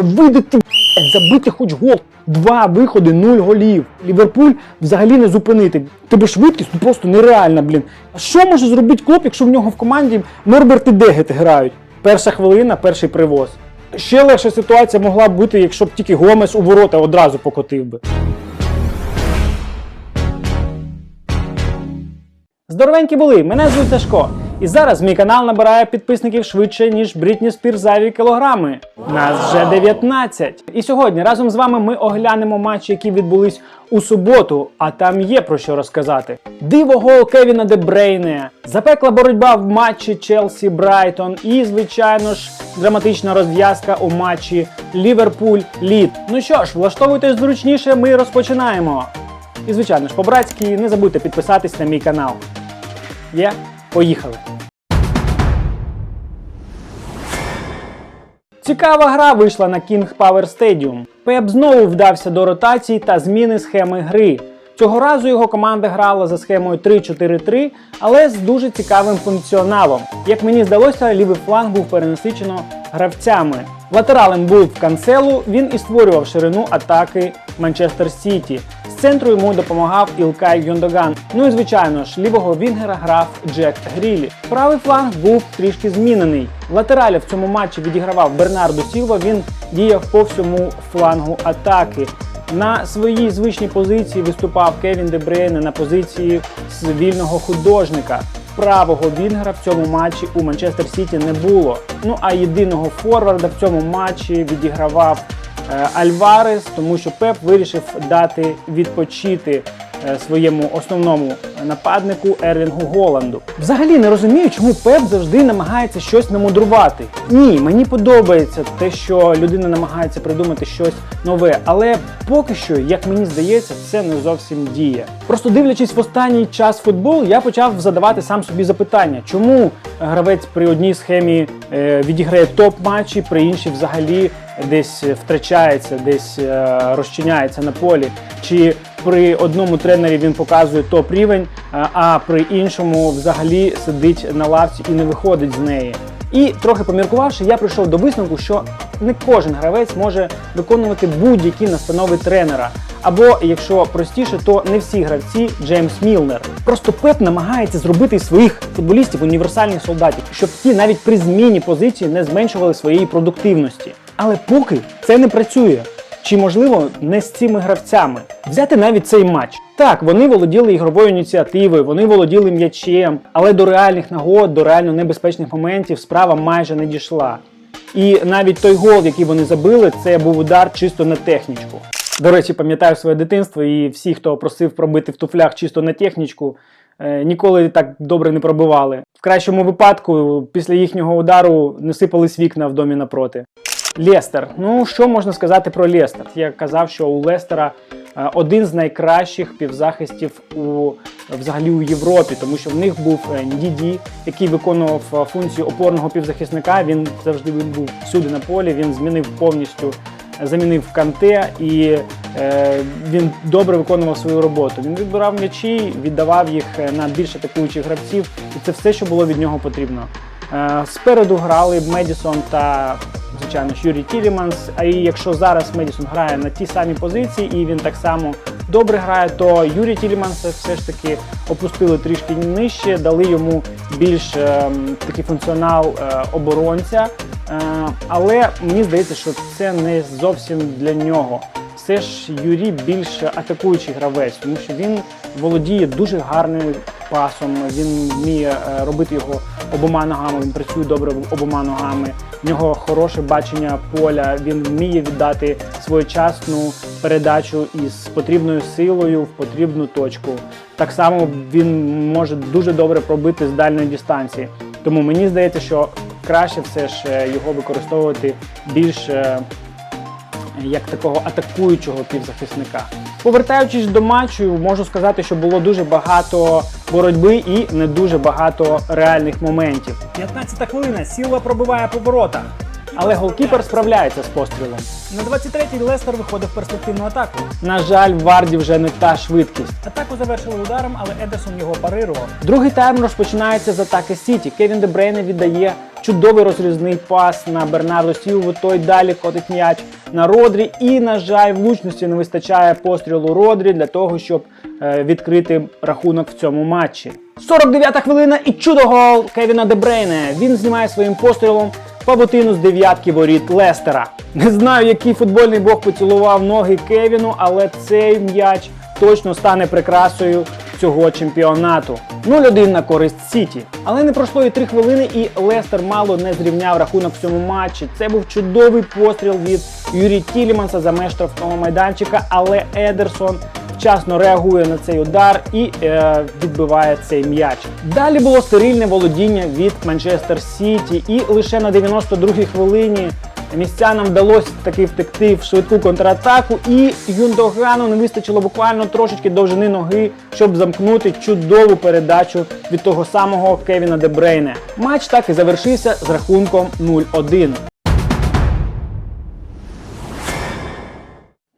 Вийди ти забити хоч гол. Два виходи, нуль голів. Ліверпуль взагалі не зупинити. Тебе швидкість ну просто нереальна, блін. А що може зробити клоп, якщо в нього в команді Норберт і Дегет грають? Перша хвилина, перший привоз. Ще легша ситуація могла б бути, якщо б тільки Гомес у ворота одразу покотив би. Здоровенькі були, мене звуть Сашко. І зараз мій канал набирає підписників швидше, ніж Брітні Спірс зайві кілограми. Нас вже 19. І сьогодні разом з вами ми оглянемо матчі, які відбулись у суботу, а там є про що розказати. Диво гол Кевіна Де Брейне, запекла боротьба в матчі Челсі Брайтон і, звичайно ж, драматична розв'язка у матчі Ліверпуль Лід. Ну що ж, влаштовуйтесь зручніше, ми розпочинаємо. І звичайно ж, по-братськи, не забудьте підписатись на мій канал. Є? Поїхали. Цікава гра вийшла на King Power Stadium. Пеп знову вдався до ротацій та зміни схеми гри. Цього разу його команда грала за схемою 3-4-3, але з дуже цікавим функціоналом. Як мені здалося, лівий фланг був перенасичено гравцями. Латералем був в Канцелу, він і створював ширину атаки Манчестер Сіті. Центру йому допомагав Ілкай Гюндоган. Ну і звичайно ж, лівого Вінгера грав Джек Грілі. Правий фланг був трішки змінений. Латералі в цьому матчі відігравав Бернардо Сілва. Він діяв по всьому флангу атаки. На своїй звичній позиції виступав Кевін Де Брейне на позиції вільного художника. Правого вінгера в цьому матчі у Манчестер Сіті не було. Ну а єдиного форварда в цьому матчі відігравав Альварес, тому що Пеп вирішив дати відпочити е, своєму основному нападнику Ерлінгу Голанду. Взагалі не розумію, чому Пеп завжди намагається щось намудрувати. Ні, мені подобається те, що людина намагається придумати щось нове, але поки що, як мені здається, це не зовсім діє. Просто дивлячись в останній час футбол, я почав задавати сам собі запитання, чому гравець при одній схемі е, відіграє топ-матчі, при іншій взагалі десь втрачається, десь е, розчиняється на полі. Чи при одному тренері він показує топ рівень, а- а при іншому взагалі сидить на лавці і не виходить з неї. І трохи поміркувавши, я прийшов до висновку, що не кожен гравець може виконувати будь-які настанови тренера. Або, якщо простіше, то не всі гравці Джеймс Мілнер. Просто Пеп намагається зробити своїх футболістів універсальних солдатів, щоб ті навіть при зміні позиції не зменшували своєї продуктивності. Але поки це не працює. Чи можливо не з цими гравцями взяти навіть цей матч? Так, вони володіли ігровою ініціативою, вони володіли м'ячем, але до реальних нагод, до реально небезпечних моментів справа майже не дійшла. І навіть той гол, який вони забили, це був удар чисто на технічку. До речі, пам'ятаю своє дитинство, і всі, хто просив пробити в туфлях чисто на технічку, е, ніколи так добре не пробивали. В кращому випадку, після їхнього удару не сипались вікна в домі напроти. Лестер. Ну що можна сказати про Лестер? Я казав, що у Лестера е, один з найкращих півзахистів у взагалі у Європі, тому що в них був е, Діді, який виконував е, функцію опорного півзахисника. Він завжди був всюди на полі. Він змінив повністю. Замінив канте і е, він добре виконував свою роботу. Він відбирав м'ячі, віддавав їх на більш атакуючих гравців, і це все, що було від нього потрібно. Е, Спереду грали Медісон та, звичайно, ж, Юрій Тіліманс. А і якщо зараз Медісон грає на ті самі позиції і він так само добре грає, то Юрій Тіліманс все ж таки опустили трішки нижче, дали йому більш е, такий функціонал е, оборонця. Е, але мені здається, що це не зовсім для нього. Все ж Юрій більш атакуючий гравець, тому що він володіє дуже гарним пасом. Він вміє е, робити його обома ногами. Він працює добре обома ногами. В нього хороше бачення поля. Він вміє віддати своєчасну передачу із потрібною силою в потрібну точку. Так само він може дуже добре пробити з дальної дистанції. Тому мені здається, що краще все ж е, його використовувати більш е, як такого атакуючого півзахисника. Повертаючись до матчу, можу сказати, що було дуже багато боротьби і не дуже багато реальних моментів. 15 хвилина, сіла пробиває поворота. Але голкіпер справляється з пострілом. На 23-й Лестер виходив в перспективну атаку. На жаль, Варді вже не та швидкість. Атаку завершили ударом, але Едерсон його парирував. Другий тайм розпочинається з атаки Сіті. Кевін Де Брейне віддає чудовий розрізний пас на Бернардо Сілву. Той далі котить м'яч на Родрі. І, на жаль, влучності не вистачає пострілу Родрі для того, щоб е, відкрити рахунок в цьому матчі. 49-та хвилина і чудо-гол Кевіна Де Брейне. Він знімає своїм пострілом павутину з дев'ятки воріт Лестера. Не знаю, який футбольний бог поцілував ноги Кевіну, але цей м'яч точно стане прикрасою цього чемпіонату. 0-1 на користь Сіті. Але не пройшло і 3 хвилини, і Лестер мало не зрівняв рахунок в цьому матчі. Це був чудовий постріл від Юрі Тіліманса за меж майданчика, але Едерсон вчасно реагує на цей удар і е, відбиває цей м'яч. Далі було стерильне володіння від Манчестер Сіті, і лише на 92-й хвилині містянам вдалося таки втекти в швидку контратаку, і Юндогану не вистачило буквально трошечки довжини ноги, щоб замкнути чудову передачу від того самого Кевіна Де Брейне. Матч так і завершився з рахунком 0-1.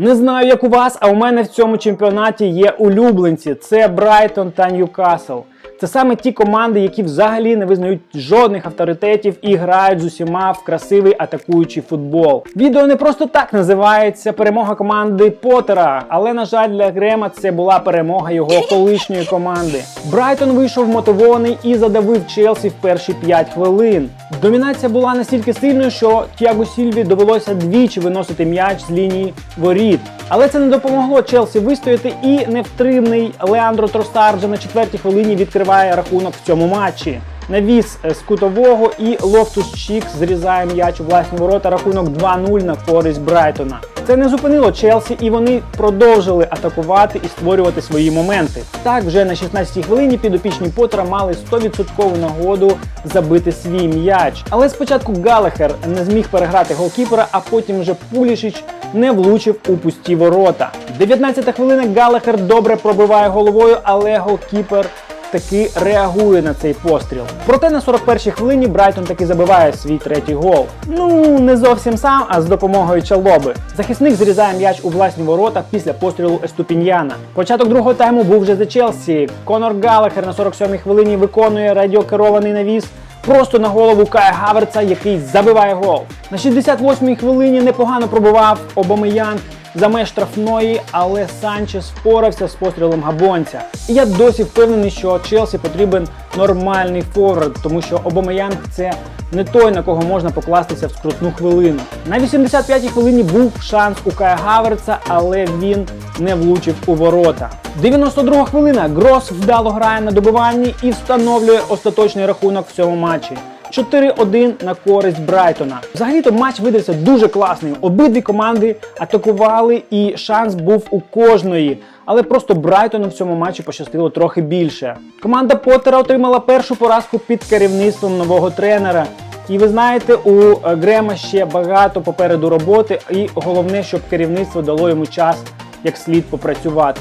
Не знаю, як у вас, а у мене в цьому чемпіонаті є улюбленці. Це Брайтон та Ньюкасл. Це саме ті команди, які взагалі не визнають жодних авторитетів і грають з усіма в красивий атакуючий футбол. Відео не просто так називається перемога команди Поттера, але на жаль для Грема це була перемога його колишньої команди. Брайтон вийшов мотивований і задавив Челсі в перші 5 хвилин. Домінація була настільки сильною, що Тіаго Сільві довелося двічі виносити м'яч з лінії воріт. Але це не допомогло Челсі вистояти, і невтримний Леандро Тростар вже на четвертій хвилині відкриває рахунок в цьому матчі. Навіс е, з кутового і Лофтус Чік зрізає м'яч у власні ворота. Рахунок 2-0 на користь Брайтона. Це не зупинило Челсі, і вони продовжили атакувати і створювати свої моменти. Так, вже на 16-й хвилині підопічні Поттера мали 100% нагоду забити свій м'яч. Але спочатку Галахер не зміг переграти голкіпера, а потім вже Пулішич не влучив у пусті ворота. 19-та хвилина Галахер добре пробиває головою, але голкіпер таки реагує на цей постріл. Проте на 41-й хвилині Брайтон таки забиває свій третій гол. Ну не зовсім сам, а з допомогою Чалоби. Захисник зрізає м'яч у власні ворота після пострілу Еступіньяна. Початок другого тайму був вже за Челсі. Конор Галахер на 47-й хвилині виконує радіокерований навіс. Просто на голову Кая Хаверца, який забиває гол. На 68-й хвилині непогано пробував Обамеянг за меж штрафної, але Санчес впорався з пострілом габонця. І я досі впевнений, що Челсі потрібен нормальний форвард, тому що Обамеянг це не той, на кого можна покластися в скрутну хвилину. На 85-й хвилині був шанс у Кая Хаверца, але він не влучив у ворота. 92 хвилина Грос вдало грає на добиванні і встановлює остаточний рахунок в цьому матчі. 4-1 на користь Брайтона. Взагалі-то матч видався дуже класний. Обидві команди атакували, і шанс був у кожної. Але просто Брайтону в цьому матчі пощастило трохи більше. Команда Поттера отримала першу поразку під керівництвом нового тренера. І ви знаєте, у е, Грема ще багато попереду роботи, і головне, щоб керівництво дало йому час як слід попрацювати.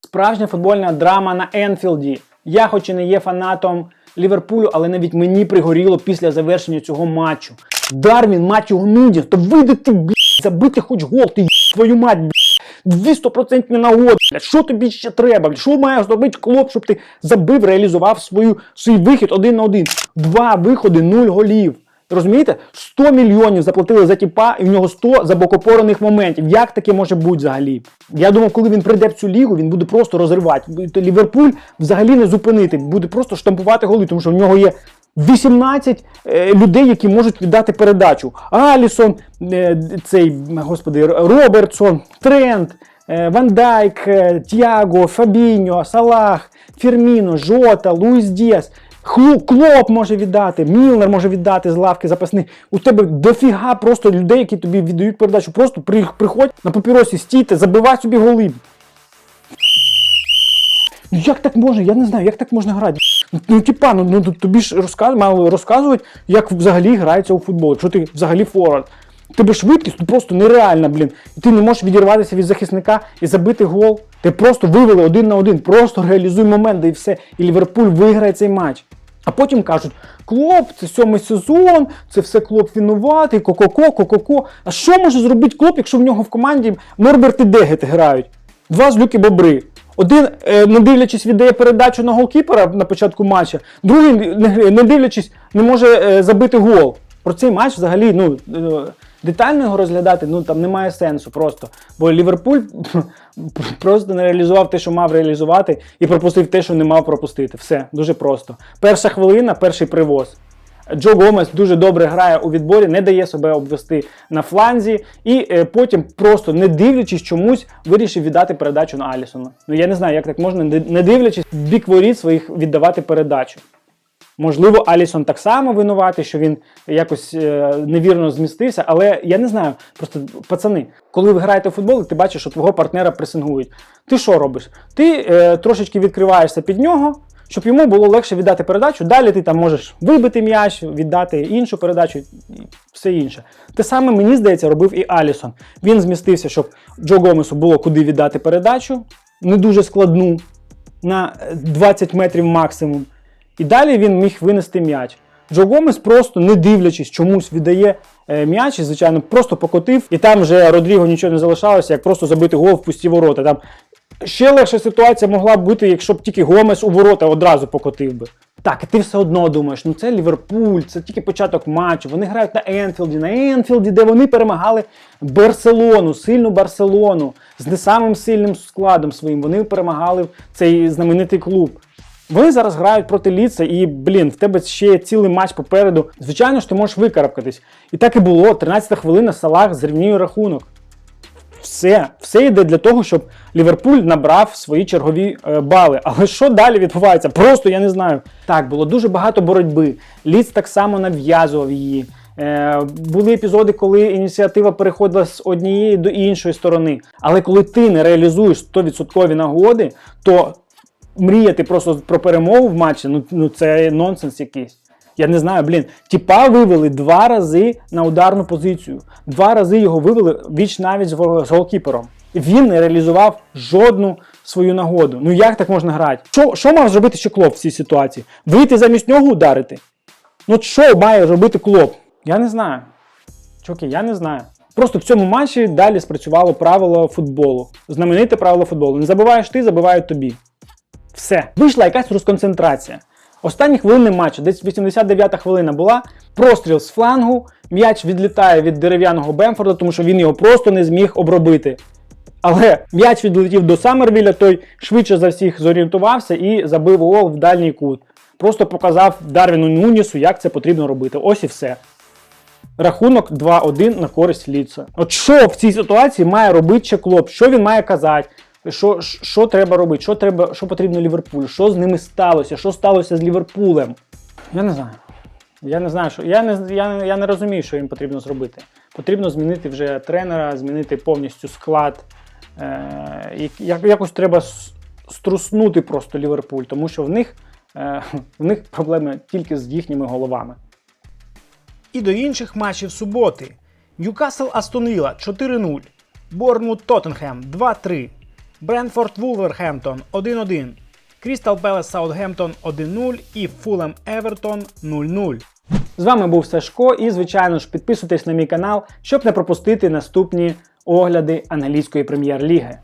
Справжня футбольна драма на Енфілді. Я, хоч і не є фанатом Ліверпулю, але навіть мені пригоріло після завершення цього матчу. Дарвін, мать його нудя, то вийди ти, блядь, забити хоч гол, ти твою мать, блядь. Дві стопроцентні нагоди. Що тобі ще треба? Що має зробити клоп, щоб ти забив, реалізував свою, свій вихід один на один? Два виходи, нуль голів. Розумієте? 100 мільйонів заплатили за тіпа, і в нього 100 забокопорених моментів. Як таке може бути взагалі? Я думав, коли він прийде в цю лігу, він буде просто розривати. Ліверпуль взагалі не зупинити, буде просто штампувати голи, тому що в нього є 18 е, людей, які можуть віддати передачу. Алісон, е, цей господи, Робертсон, Трент. е, Ван Дайк, е, Тіаго, Фабіньо, Салах, Фірміно, Жота, Луїс Діас. Клоп може віддати, Мілнер може віддати з лавки запасних. У тебе дофіга просто людей, які тобі віддають передачу. Просто приходь на папіросі, стійте, забивай собі голи. Ну як так можна? Я не знаю, як так можна грати. Ну, Ну, типа, ну, ну тобі ж розказ, мали розказувати, як взагалі грається у футбол. Що ти взагалі форвард. Тебе швидкість ну, просто нереальна, блін. І ти не можеш відірватися від захисника і забити гол. Ти просто вивели один на один, просто реалізуй момент, да і все. І Ліверпуль виграє цей матч. А потім кажуть: Клоп, це сьомий сезон, це все клоп винуватий, ко-ко-ко, ко-ко-ко. А що може зробити клоп, якщо в нього в команді Норберт і Дегет грають? Два злюки бобри. Один, е, не дивлячись, віддає передачу на голкіпера на початку матча, другий, не, не дивлячись, не може е, забити гол. Про цей матч взагалі ну, е, детально його розглядати ну, там немає сенсу просто. Бо Ліверпуль просто не реалізував те, що мав реалізувати, і пропустив те, що не мав пропустити. Все, дуже просто. Перша хвилина, перший привоз. Джо Гомес дуже добре грає у відборі, не дає себе обвести на фланзі, і е, потім, просто не дивлячись чомусь, вирішив віддати передачу на Алісона. Ну я не знаю, як так можна, не дивлячись бік воріт своїх віддавати передачу. Можливо, Алісон так само винуватий, що він якось е, невірно змістився, але я не знаю. Просто пацани, коли ви граєте в футбол, і ти бачиш, що твого партнера пресингують. Ти що робиш? Ти е, трошечки відкриваєшся під нього, щоб йому було легше віддати передачу. Далі ти там можеш вибити м'яч, віддати іншу передачу і все інше. Те саме, мені здається, робив і Алісон. Він змістився, щоб Джо Гомесу було куди віддати передачу, не дуже складну, на 20 метрів максимум. І далі він міг винести м'яч. Джо Гомес просто не дивлячись, чомусь віддає е, м'яч, і, звичайно, просто покотив, і там вже Родріго нічого не залишалося, як просто забити гол в пусті ворота. Там ще легша ситуація могла б бути, якщо б тільки Гомес у ворота одразу покотив би. Так, і ти все одно думаєш, ну це Ліверпуль, це тільки початок матчу. Вони грають на Енфілді, на Енфілді, де вони перемагали Барселону, сильну Барселону з не самим сильним складом своїм. Вони перемагали цей знаменитий клуб. Вони зараз грають проти Ліца, і, блін, в тебе ще є цілий матч попереду. Звичайно ж, ти можеш викарабкатись. І так і було. 13 хвилина Салах зрівнює рахунок. Все, все йде для того, щоб Ліверпуль набрав свої чергові е, бали. Але що далі відбувається? Просто я не знаю. Так, було дуже багато боротьби. Ліц так само нав'язував її. Е, були епізоди, коли ініціатива переходила з однієї до іншої сторони. Але коли ти не реалізуєш 100% нагоди, то мріяти просто про перемогу в матчі, ну, ну це нонсенс якийсь. Я не знаю, блін. Тіпа вивели два рази на ударну позицію. Два рази його вивели віч навіть з голкіпером. Він не реалізував жодну свою нагоду. Ну як так можна грати? Що, що мав зробити ще клоп в цій ситуації? Вийти замість нього ударити? Ну що має робити клоп? Я не знаю. Чуваки, я не знаю. Просто в цьому матчі далі спрацювало правило футболу. Знамените правило футболу. Не забуваєш ти, забувають тобі. Все. Вийшла якась розконцентрація. Останні хвилини матчу, десь 89-та хвилина була. Простріл з флангу, м'яч відлітає від дерев'яного Бемфорда, тому що він його просто не зміг обробити. Але м'яч відлетів до Саммервіля, той швидше за всіх зорієнтувався і забив гол в дальній кут. Просто показав Дарвіну Нунісу, як це потрібно робити. Ось і все. Рахунок 2-1 на користь Ліца. От що в цій ситуації має робити ще Клоп? Що він має казати? Що, що треба робити? Що треба, що потрібно Ліверпулю? Що з ними сталося? Що сталося з Ліверпулем? Я не знаю. Я не знаю, що я не, я, я не розумію, що їм потрібно зробити. Потрібно змінити вже тренера, змінити повністю склад. Е, як- як, якось треба струснути просто Ліверпуль, тому що в них, е, в них проблеми тільки з їхніми головами. І до інших матчів суботи. Ньюкасл Астон Вілла 4-0, Борнмут Тоттенхем 2-3, Бренфорд Вулверхемптон 1-1, Крістал Пелес Саутгемптон 1-0 і Фулем Евертон 0-0. З вами був Сашко, і звичайно ж підписуйтесь на мій канал, щоб не пропустити наступні огляди англійської прем'єр-ліги.